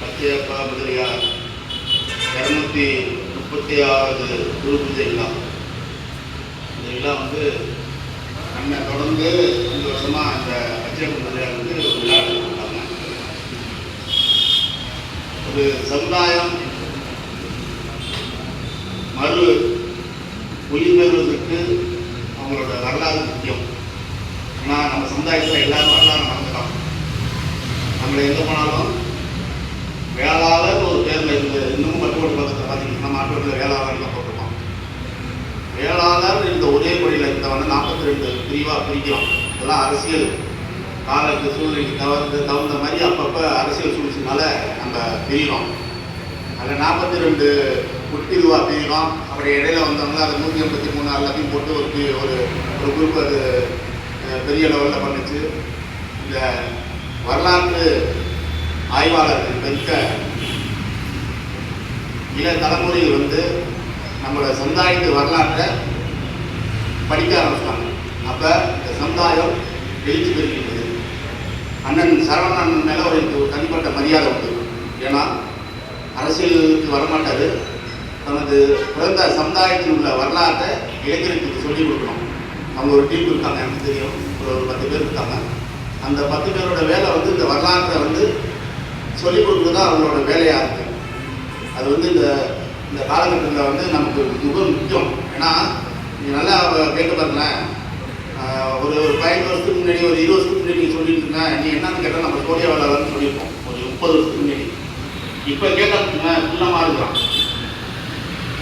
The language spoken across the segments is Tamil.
பச்சையப்பா முதலியார் இரநூத்தி முப்பத்தி ஆறாவது குரு பூஜை விழா இந்த விழா வந்து நம்ம தொடர்ந்து அஞ்சு வருஷமாக அந்த பச்சையப்பா முதலியார் வந்து ஒரு விழா ஒரு சமுதாயம் மறு ஒளிபெறுவதற்கு அவங்களோட வரலாறு முக்கியம். ஆனால் நம்ம சமுதாயத்தில் எல்லாரும் வரலாறு நடந்துக்கலாம் நம்மளை எங்கே போனாலும் வேளாளர் ஒரு பேரில் இருந்து இன்னமும் மட்டும் பக்கத்தில் பார்த்தீங்கன்னா நம்ம ஆட்டோவில் வேளாளர் போட்டிருக்கோம். வேளாளர் இந்த ஒரே மொழியில் இருந்தவன நாற்பத்தி ரெண்டு பிரிவாக பிரிக்கிறோம் இதெல்லாம் அரசியல். காலத்து சூழ்நிலைக்கு தவிர்த்து தகுந்த மாதிரி அப்பப்போ அரசியல் சூழ்ச்சினால நம்ம பிரிகிறோம். அதில் நாற்பத்தி ரெண்டு உட்பிரிவாக பிரிக்கிறோம் அப்படி இடையில வந்தவங்க அதை நூற்றி எண்பத்தி மூணு எல்லாத்தையும் போட்டு ஒரு ஒரு ஒரு குரூப் அது பெரிய லெவலில் பண்ணுச்சு. இந்த வரலாற்று ஆய்வாளர்கள் மிக்க இள தலைமுறையில் வந்து நம்மளோட சமுதாயத்து வரலாற்றை படிக்க ஆரம்பிச்சிட்டாங்க. அப்போ இந்த சமுதாயம் எழுச்சி பெறுகின்றது அண்ணன் சரவணன் அண்ணன் மேலே ஒரு தனிப்பட்ட மரியாதை உண்டு. ஏன்னா அரசியலுக்கு வரமாட்டாரு. தனது பிறந்த சமுதாயத்தில் உள்ள வரலாற்றை இளைஞர்களுக்கு சொல்லிக் கொடுக்கணும். அவங்க ஒரு டீம் இருக்காங்க எனக்கு தெரியும். ஒரு ஒரு பத்து பேர் இருக்காங்க. அந்த பத்து பேரோட வேலை வந்து இந்த வரலாற்றை வந்து சொல்லிக் கொடுக்குறது தான் அவங்களோட வேலையாக இருக்குது அது வந்து இந்த இந்த காலகட்டத்தில் வந்து நமக்கு மிக முக்கியம். ஏன்னா நீங்கள் நல்லா கேட்டு பாருங்களேன். ஒரு ஒரு பதினஞ்சு வருஷத்துக்கு முன்னாடி ஒரு இருபது வருஷத்துக்கு முன்னாடி நீங்கள் சொல்லிட்டு இருந்தேன் நீ என்னன்னு கேட்டால் நம்ம சோழிய வேளாளர்னு சொல்லியிருப்போம். ஒரு முப்பது வருஷத்துக்கு முன்னாடி. இப்போ கேட்டால் ஃபுல்லாக மாறுகிறான்.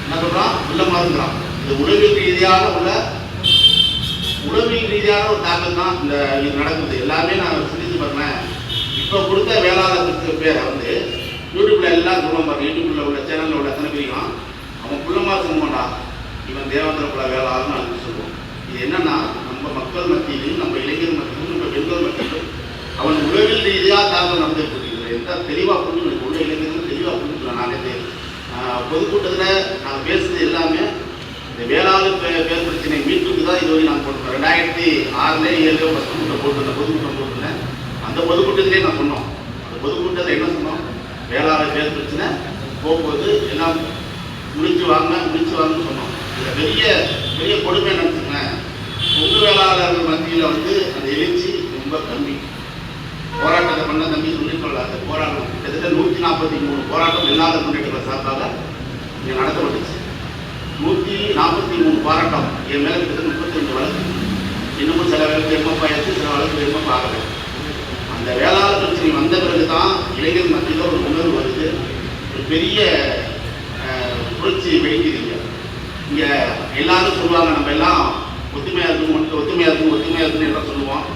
என்ன சொல்கிறான் ஃபுல்லாக மாறுகிறான். இந்த உளவியல் ரீதியான உள்ள உளவியல் ரீதியான ஒரு தாக்கம் தான் இந்த இது நடக்குது. எல்லாமே நான் சிந்திச்சு பார்த்தேன் இப்போ கொடுத்த வேளாளத்துக்கு பேரை வந்து யூடியூப்ல எல்லாம் சொல்லுவோம் பாருங்க யூடியூப்ல உள்ள சேனல்ல உள்ள எத்தனை பேரும் அவன் புள்ளமா சொல்லுவான்டா இவன் தேவேந்திர குல வேளாளர்னு அதுக்கு சொல்லுவோம் இது என்னன்னா நம்ம மக்கள் மத்தியிலும் நம்ம இளைஞர் மத்தியிலும் நம்ம பெண்கள் மத்தியிலும் அவன் உளவியல் ரீதியாக தாக்கம் நடந்துட்டு இருக்குது எந்த தெளிவாக எனக்கு உள்ள இளைஞர்கள் தெளிவாக புரிஞ்சுக்கலாம் நான் நேற்று பொதுக்கூட்டத்தில் நாங்கள் பேசுனது எல்லாமே இந்த வேளாண் பே- பேர் பிரச்சனை மீட்டுக்கு தான் இதுவரை நான் போட்டிருக்கோம் ரெண்டாயிரத்தி ஆறுல ஏழு ஃபஸ்ட் கூட்டம் போட்டிருந்தேன். பொதுக்கூட்டம் போட்டிருந்தேன். அந்த பொதுக்கூட்டத்திலே நான் சொன்னோம். அந்த பொதுக்கூட்டத்தில் என்ன சொன்னோம்? வேளாண் பேர் பிரச்சனை போகும்போது எல்லாம் முடிச்சு வாங்க முடிச்சு வாங்கன்னு சொன்னோம். இதில் பெரிய பெரிய கொடுமை நடத்துங்க பொது வேளாளர்கள் மத்தியில் வந்து அந்த எழுச்சி ரொம்ப கம்மி. போராட்டத்தை பண்ண தம்பி சொல்லிக்கொள்ள அந்த போராட்டம் கிட்டத்தட்ட நூற்றி நாற்பத்தி மூணு போராட்டம் இல்லாத முன்னேற்ற சார்பாக இங்கே நடத்தப்பட்டுச்சு. நூற்றி நாற்பத்தி மூணு போராட்டம் என் மேலே கிட்டத்தட்ட முப்பத்தஞ்சு வழக்கு. இன்னமும் சில வழக்கு எம்எஃப் ஆயிடுச்சு சில வழக்கு எம்எஃப் ஆகலை இந்த வேளாண் பிரச்சனை வந்த பிறகு தான் இளைஞர் மத்தியில் ஒரு உணர்வு வருது. ஒரு பெரிய புரட்சி வெடிக்குதுங்க இங்கே. எல்லாரும் சொல்லுவாங்க நம்ம எல்லாம் ஒத்துமையாக இருக்கும் மட்டும் ஒத்துமையாக இருக்கும் ஒத்துமையாக இருக்குன்னு எல்லாம் சொல்லுவோம்.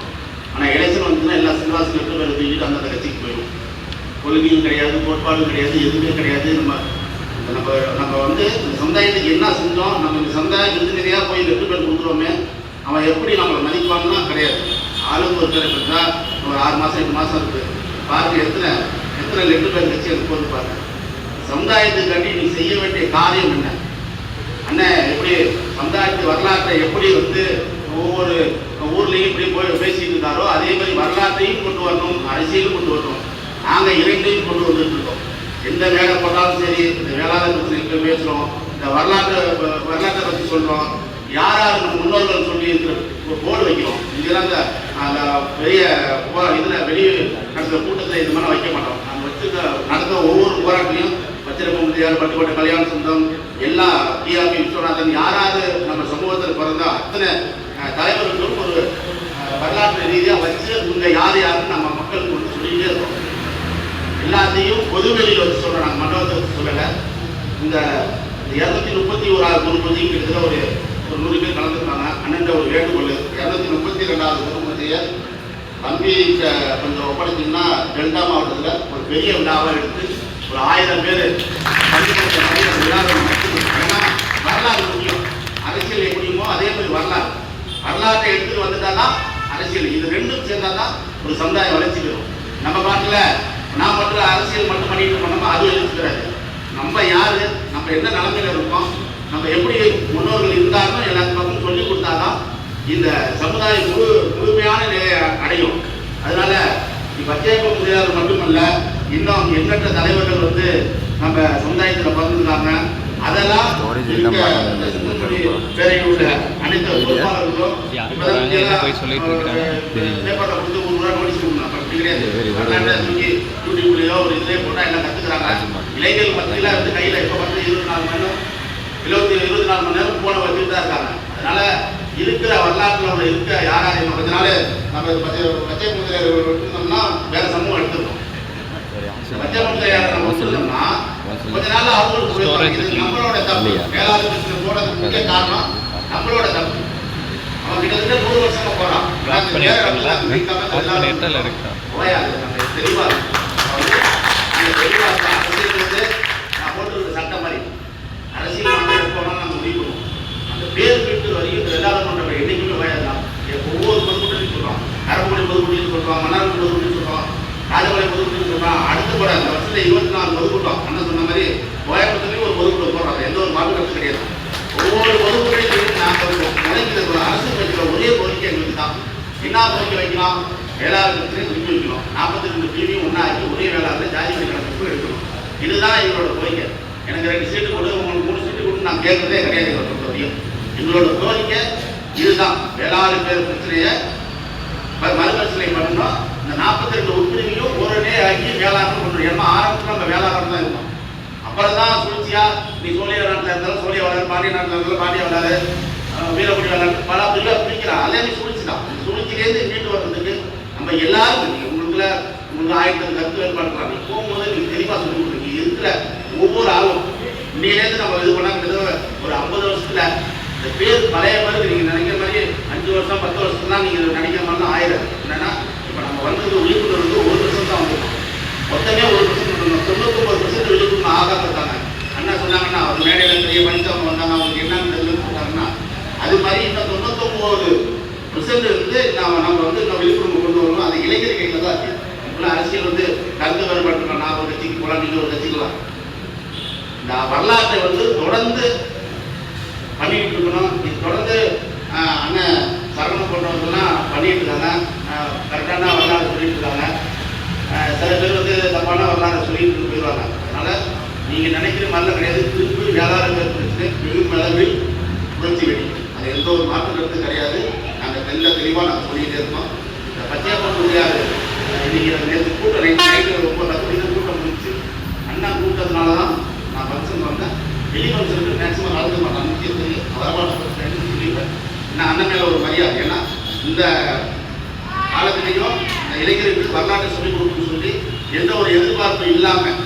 ஆனால் எலெக்ஷன் வந்துன்னா எல்லா சிறுவாசி லட்சம் பேர் தூக்கிட்டு அந்த கட்சிக்கு போயிடும். கொள்கையும் கிடையாது கோட்பாடும் கிடையாது எதுவுமே கிடையாது. நம்ம நம்ம நம்ம வந்து இந்த சமுதாயத்துக்கு என்ன செஞ்சோம்? நம்ம இந்த சமுதாயம் விருந்தினரையாக போய் ரெண்டு பேர் கொடுக்குறோமே. அவன் எப்படி நம்மளை மதிப்பான்னா கிடையாது. ஆளுக்கு ஒருத்தர் பேரை பெற்றா ஒரு ஆறு மாதம் எட்டு மாதம் இருக்குது பார்த்து எத்தனை எத்தனை லெட்டு பேர் கட்சி அது போட்டு பாருங்க. சமுதாயத்துக்காண்டி நீ செய்ய வேண்டிய காரியம் என்ன? அண்ணன் எப்படி சமுதாயத்து வரலாற்றை எப்படி வந்து ஒவ்வொரு ஊர்லேயும் இப்படி போய் பேசிட்டு இருந்தாரோ அதே மாதிரி வரலாற்றையும் கொண்டு வரணும் அரசியலும் கொண்டு வரணும். நாங்கள் இரண்டையும் கொண்டு வந்துட்டு இருக்கோம். எந்த வேலை போட்டாலும் சரி இந்த வேளாண் பிரச்சனை பேசுகிறோம் இந்த வரலாற்று வரலாற்றை பற்றி சொல்கிறோம் யார் யார் முன்னோர்கள் சொல்லி இருக்கிற ஒரு போர்டு வைக்கிறோம். இதெல்லாம் இந்த அந்த பெரிய இதில் வெளியே நடந்த கூட்டத்தில் இது மாதிரி வைக்க மாட்டோம். நாங்கள் வச்சுருக்க நடந்த ஒவ்வொரு போராட்டிலையும் பச்சிரப்ப முதியார் பட்டுக்கோட்டை கல்யாண சொந்தம் எல்லா டிஆர்பி விஸ்வநாதன் யாராவது நம்ம சமூகத்தில் பிறந்தால் அத்தனை தலைவர்களும் தலைவர்களுக்கும் ஒரு வரலாற்று ரீதியாக வச்சு இவங்க யார் யாருன்னு நம்ம மக்களுக்கு வந்து சொல்லிகிட்டே இருக்கோம். எல்லாத்தையும் பொதுவெளியில் வச்சு சொல்கிறோம் நாங்கள் மண்டபத்தை வச்சு சொல்லலை. இந்த இரநூத்தி முப்பத்தி ஓராவது குரு கிட்டத்தட்ட ஒரு ஒரு நூறு பேர் கலந்துருக்காங்க. அண்ணன் ஒரு வேண்டுகோள். இரநூத்தி முப்பத்தி ரெண்டாவது குரு பூஜையை தம்பி கொஞ்சம் ஒப்படைச்சிங்கன்னா டெல்டா மாவட்டத்தில் ஒரு பெரிய விழாவாக எடுத்து ஒரு ஆயிரம் பேர் ஏன்னா வரலாறு முடியும் அரசியல் எப்படியுமோ அதே மாதிரி வரலாறு. வரலாற்றை எடுத்துட்டு வந்துட்டாதான் அரசியல். இது ரெண்டும் சேர்ந்தாதான் ஒரு சமுதாயம் வளர்ச்சி பெறும். நம்ம பாட்டில் நான் மட்டும் அரசியல் மட்டும் பண்ணிட்டு போனோமோ? அது எழுத்துக்கிறாரு நம்ம யாரு? நம்ம என்ன நிலைமையில இருக்கோம்? நம்ம எப்படி முன்னோர்கள் இருந்தாலும் எல்லாத்துக்கும் சொல்லி கொடுத்தாதான் இந்த சமுதாயம் முழு முழுமையான நிலையை அடையும். அதனால பச்சையப்ப முதலியார் மட்டுமல்ல இன்னும் எண்ணற்ற தலைவர்கள் வந்து நம்ம சமுதாயத்தில் பிறந்திருக்காங்க. அதெல்லாம் பேரையுள்ள அனைத்து பொறுப்பாளர்களும் பேப்பர்ல கொடுத்து ஒரு ரூபா நோட்டீஸ் கொடுக்கணும். கிடையாது. தூக்கி யூடியூப்லயோ ஒரு இதுலயோ எல்லாம். இளைஞர்கள் மத்தியில வந்து கையில இப்ப வந்து இருபத்தி நாலு மணி நேரம் இருபத்தி இருபத்தி நாலு மணி நேரம் போன வச்சுட்டு தான் இருக்காங்க. அதனால இருக்கிற வரலாற்றுல உள்ள இருக்க கொஞ்ச நாள் நம்ம பச்சை முதலியார் விட்டுருந்தோம்னா வேற சமூகம் எடுத்துருக்கோம் பச்சை முதலியார் நம்ம விட்டுருந்தோம்னா கொஞ்ச நாள்ல அவங்களுக்கு நம்மளோட தப்பு. பிரச்சனை போறதுக்கு முக்கிய காரணம் நம்மளோட தப்பு. அவன் கிட்டத்தட்ட நூறு வருஷமா போறான் பிளாக் பண்ணி வேற இருக்காங்களா இடத்துல பிரிக்காம பிளாக் பண்ணி எல்லாரும் இடத்துல இருக்கா ஓயாது நம்ம தெளிவா இருக்கும். அதாவது அந்த தெளிவா இருக்கும். அரசியல் வந்து நான் போட்டிருக்க சட்டம் மாதிரி அரசியல் வந்து எப்போ வேணாலும் நம்ம முடிவு பண்ணுவோம் அந்த பேர் பெற்று வரையும் என்றைக்குமே பண்ற ஒவ்வொரு பொதுக்கூட்டம் சொல்றோம். கரம்புடி பொதுக்கூட்டம் சொல்றோம் மன்னார்குடி பொதுக்கூட்டம் சொல்றோம் ராஜபாளையம் பொதுக்கூட்டம் சொல்றோம். அடுத்த கூட அந்த வருஷத்துல இருபத்தி நாலு பொதுக்கூட்டம். அண்ணன் சொன்ன மாதிரி கோயம்புத்தூர்லயும் ஒரு பொதுக்கூட்டம் போடுறாங்க. எந்த ஒரு மாற்று கருத்து கிடையாது. ஒவ்வொரு பொதுக்கூட்டம் நாங்கள் நினைக்கிறது அரசு வைக்கிற ஒரே கோரிக்கை எங்களுக்கு தான். என்ன கோரிக்கை வைக்கலாம் வேளாண் பிரச்சனை திருப்பி வைக்கணும். நாற்பத்தி ரெண்டு பிரிவையும் ஒன்றாக்கி ஒரே வேளாண் ஜாதி கணக்கு எடுக்கணும். இதுதான் எங்களோட கோரிக்கை. எனக்கு ரெண்டு சீட்டு கொடு உங்களுக்கு மூணு சீட்டு கொடு நான் கேட்கறதே கிடையாது. எங்களோட கோரிக்கை இதுதான் ஏழாறு பேர் பிரச்சனையை மறுபரிசீலனை பண்ணணும் இந்த நாற்பத்தி ரெண்டு உட்பிரிவையும் ஒருனே ஆகி வேளாண் பண்ணணும் ஏன்னா ஆரம்பத்தில் நம்ம வேளாண் தான் இருந்தோம். அப்புறம் தான் சுழற்சியா நீ சோழிய நாட்டில் இருந்தாலும் சோழிய வளர் பாண்டிய நாட்டில் இருந்தாலும் பாண்டிய வளர் வீரகுடி வளர் பல பிரிவாக பிரிக்கிறான் அதே நீ சுழிச்சு தான். சுழிச்சிலேருந்து மீண்டு வர்றதுக்கு நம்ம எல்லாரும் இருக்கீங்க உங்களுக்குள்ள உங்களுக்கு ஆயிரத்தி கருத்து வேறுபாடுறாங்க போகும்போது நீங்க தெளிவாக சொல்லி கொடுத்துருக்கீங்க இருக்கிற ஒவ்வொரு ஆளும் இன்னையிலேருந்து நம்ம இது பண்ணா ஒரு ஐம்பது வருஷத்துல இந்த பேர் பழைய மாதிரி நீங்கள் நினைக்கிற மாதிரி அஞ்சு வருஷம் பத்து வருஷம் தான் நீங்கள் நினைக்கிற மாதிரிலாம் ஆயிரம். என்னன்னா இப்போ நம்ம வந்தது விழிப்புணர்வு ஒரு வருஷம் தான் வந்துருக்கும் மொத்தமே ஒரு பர்சன்ட் இருக்கணும் தொண்ணூத்தொம்பது பர்சன்ட் விழிப்புணர்வு ஆகாம இருக்காங்க. அண்ணா சொன்னாங்கன்னா அவர் மேடையில் நிறைய படித்தவங்க வந்தாங்க அவங்க என்னன்னு சொன்னாங்கன்னா அது மாதிரி இன்னும் தொண்ணூத்தொம்பது பர்சன்ட் இருந்து நாம நம்ம வந்து இன்னும் விழிப்புணர்வு கொண்டு வரணும். அது இளைஞர் கையில் தான் இருக்குது இப்பெல்லாம் அரசியல் வந்து கருத்து வேறுபாட்டு நான் ஒரு கட்சிக்கு போகலாம் நீங்கள் ஒரு கட்சிக்கு போகலாம் இந்த வரலாற்றை வந்து தொடர்ந்து பண்ணிட்டு இருக்கணும் இது தொடர்ந்து அண்ணன் சரணம் போன்றவங்கலாம் பண்ணிட்டு இருக்காங்க கரெக்டான வரலாறு சொல்லிட்டு இருக்காங்க சில பேர் வந்து தப்பான வரலாறு சொல்லிட்டு போயிடுவாங்க. அதனால நீங்க நினைக்கிற மாதிரிலாம் கிடையாது. திருப்பி வேளாண் பிரச்சனை பெரும் அளவில் புரட்சி வெடிக்கும் அது எந்த ஒரு மாற்று கருத்து கிடையாது நாங்கள் தெல்ல தெளிவாக நாங்கள் சொல்லிக்கிட்டே இருக்கோம் இந்த பச்சையப்பன் முடியாது இன்னைக்கு நேற்று கூட்டம் நைட்டு நைட்டு ரொம்ப பத்து மணிக்கு கூட்டம் முடிச்சு அண்ணா கூட்டத்தினால தான் நான் ஃபங்க்ஷன் வந்தேன் வெளி ஃபங்க்ஷனுக்கு மேக்ஸிமம் நடக்க மாட்டேன் முக்கியம் தெரியும் வரமாட்ட ஃபங்க்ஷன் சொல்லிடுவேன் நான் அண்ணன் மேலே ஒரு மரியாதை ஏன்னா இந்த காலத்திலையும் இந்த இளைஞர்களுக்கு வரலாற்றை சொல்லிக் கொடுக்கணும்னு சொல்லி எந்த ஒரு எதிர்பார்ப்பும் இல்லாமல்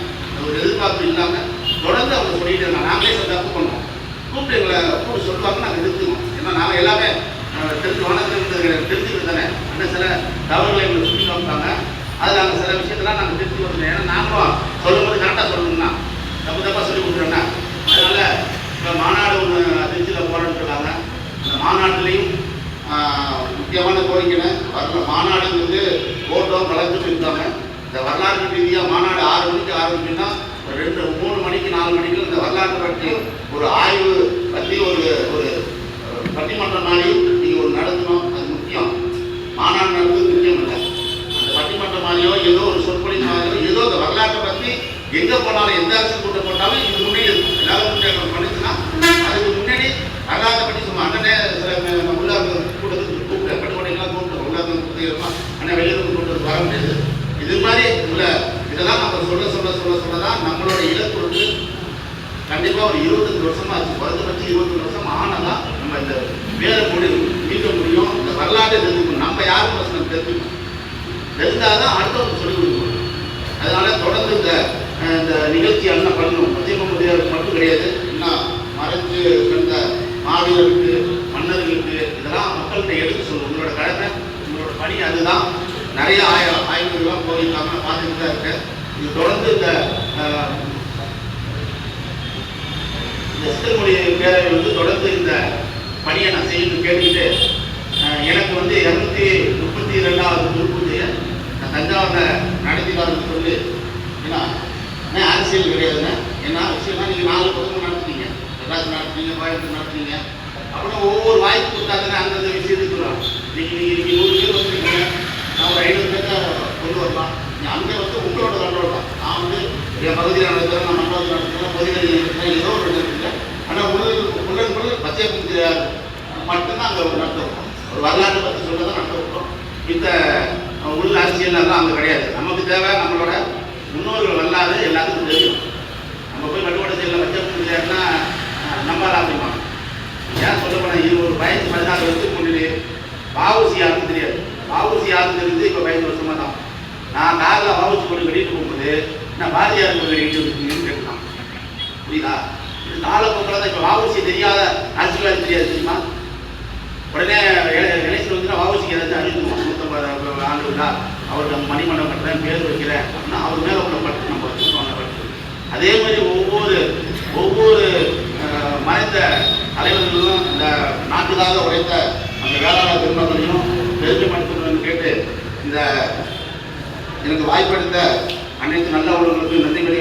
ஒரு எதிர்பார்ப்பு இல்லாமல் தொடர்ந்து அவங்க சொல்லிட்டு இருந்தாங்க. நாங்களே சில தப்பு பண்ணுவோம் கூப்பிட்டு எங்களை கூப்பிட்டு சொல்லுவாங்க நாங்கள் நிறுத்துவோம் ஏன்னா நாங்கள் எல்லாமே தெரிஞ்சு வணக்கம் தெரிஞ்சுக்கிட்டு தானே. அண்ணன் சில தவறுகளை எங்களுக்கு சொல்லி வைப்பாங்க அதில் நாங்கள் சில விஷயத்தெல்லாம் நாங்கள் திருத்தி வரணும் ஏன்னா நாங்களும் சொல்லும்போது கரெக்டாக சொல்லணும்னா தப்பு தப்பாக சொல்லி கொடுக்குறோன்னா அதனால் இப்போ மாநாடு ஒன்று திருச்சியில் போராடிட்டு இருக்காங்க அந்த மாநாட்டிலையும் முக்கியமான கோரிக்கையில் வர மாநாடு ஓட்டம் கலந்துட்டு இருக்காங்க இந்த வரலாற்று ரீதியாக மாநாடு ஆறு மணிக்கு ஆரம்பிச்சுன்னா ஒரு ரெண்டு மூணு மணிக்கு நாலு மணிக்கு பற்றி ஒரு ஆய்வு பற்றி ஒரு ஒரு பட்டிமன்ற பட்டிமன்றம் மாதிரி நீங்கள் ஒரு நடத்தணும் அது முக்கியம். மாநாடு நடத்துவது முக்கியம் இல்லை. அந்த பட்டிமன்றம் மாதிரியோ ஏதோ ஒரு சொற்பொழிவு மாதிரியோ ஏதோ அந்த வரலாற்றை பற்றி எங்கே போனாலும் எந்த அரசு கூட்டம் போட்டாலும் இது முன்னாடி எல்லாரும் முன்னேற்றம் பண்ணிச்சுன்னா அதுக்கு முன்னாடி வரலாற்றை பற்றி சும்மா அண்ணனே சில நம்ம உள்ள கூட்டத்துக்கு கூப்பிட்டு பட்டுக்கோட்டைக்கெல்லாம் கூப்பிட்டு உள்ளாங்க இருந்த அண்ணன் வெளியூருக்கு கூட்டு வர முடியாது. இது மாதிரி உள்ள இதெல்லாம் நம்ம சொல்ல சொல்ல சொல்ல சொல்ல தான் நம்மளோட இலக்கு கண்டிப்பாக ஒரு இருபத்தஞ்சு வருஷமா ஆச்சு குறைஞ்சபட்சம் இருபத்தஞ்சு வருஷம் ஆனதான் நம்ம இந்த வேற மொழி மீட்க முடியும். இந்த வரலாற்றை தெரிஞ்சுக்கணும். நம்ம யார் பிரச்சனை தெரிஞ்சுக்கணும். தெரிஞ்சாதான் அடுத்தவங்க சொல்லிக் கொடுக்கணும். அதனால தொடர்ந்து இந்த இந்த நிகழ்ச்சி அண்ணன் பண்ணணும். மத்திய முதியோருக்கு மட்டும் கிடையாது. என்ன மறைஞ்சு கிடந்த மாவீரருக்கு மன்னர்களுக்கு இதெல்லாம் மக்கள்கிட்ட எடுத்து சொல்லணும். உங்களோட கடமை உங்களோட பணி அதுதான். நிறைய ஆய ஆய்வுகள்லாம் போயிருக்காங்க. பார்த்துட்டு தான் இருக்கேன். இது தொடர்ந்து இந்த இந்த சித்தர்மொழி பேரவை வந்து தொடர்ந்து இந்த பணியை நான் செய்யணும் கேட்டுக்கிட்டு எனக்கு வந்து இரநூத்தி முப்பத்தி ரெண்டாவது திருப்பூஜையை நான் தஞ்சாவூரில் நடத்தி வரேன்னு சொல்லி ஏன்னா அண்ணே, அரசியல் கிடையாதுங்க. ஏன்னா விஷயம்னா நீங்கள் நாலு பக்கம் நடத்துனீங்க. மெட்ராஸ் நடத்துனீங்க கோயம்புத்தூர் நடத்துனீங்க. அப்புறம் ஒவ்வொரு வாய்ப்பு கொடுத்தாதானே அந்தந்த விஷயத்துக்கு வரும் நீங்கள் நீங்கள் நீங்கள் நூறு பேர் வந்துருக்கீங்க. நான் ஒரு ஐநூறு பேர்த்த கொண்டு வரலாம். நீங்கள் அங்கே வந்து உங்களோட கண்ட்ரோல் தான். என் பகுதியில் நடத்துகிறேன் நான் பகுதியில் நடத்துகிறேன் பொதுவெளி ஏதோ ஒரு உடல் உடல் மட்டும்தான் அங்கே நடத்துகிறோம் ஒரு வரலாற்றை பற்றி சொல்ல தான் நடத்துகிறோம் இந்த உள்ள அரசியல் எல்லாம் அங்கே கிடையாது. நமக்கு தேவை நம்மளோட முன்னோர்கள் வரலாறு எல்லாத்துக்கும் தெரியும். நம்ம போய் கட்டுப்பாடு செய்யல பச்சை தெரியாதுன்னா நம்பலாம் அப்படிமா ஏன் சொல்ல போனால் இருபது வயசு பதினாலு வருஷத்துக்கு முன்னாடி பாவூசி யாருக்கும் தெரியாது. பாவூசி யாருக்கும் தெரிஞ்சு இப்போ பதினஞ்சு வருஷமா தான். நான் காரில் வாவுசி கொண்டு வெளியிட்டு போகும்போது நான் பாரதியார் கொண்டு வெளியிட்டு இருக்குன்னு கேட்கலாம் புரியுதா? காலப்போக்கில் தான் இப்போ வாவுசி தெரியாத அரசியல்வாதி தெரியாது தெரியுமா? உடனே எலெக்ஷன் வந்து வாவுசிக்கு ஏதாச்சும் அறிவிக்கணும் நூற்றம்பது ஆண்டு விழா அவருக்கு அந்த மணிமண்டபம் கட்டுறேன் பேர் வைக்கிறேன் அப்படின்னா அவர் மேலே உள்ள பட்டு நம்ம வச்சுக்கணும் பட்டு. அதே மாதிரி ஒவ்வொரு ஒவ்வொரு மறைந்த தலைவர்களும் இந்த நாட்டுக்காக உழைத்த அந்த வேளாண் திருமணங்களையும் பெருமைப்படுத்தணும்னு கேட்டு இந்த எனக்கு வாய்ப்பளித்த அனைத்து நல்ல உள்ளவர்களுக்கு நன்றி.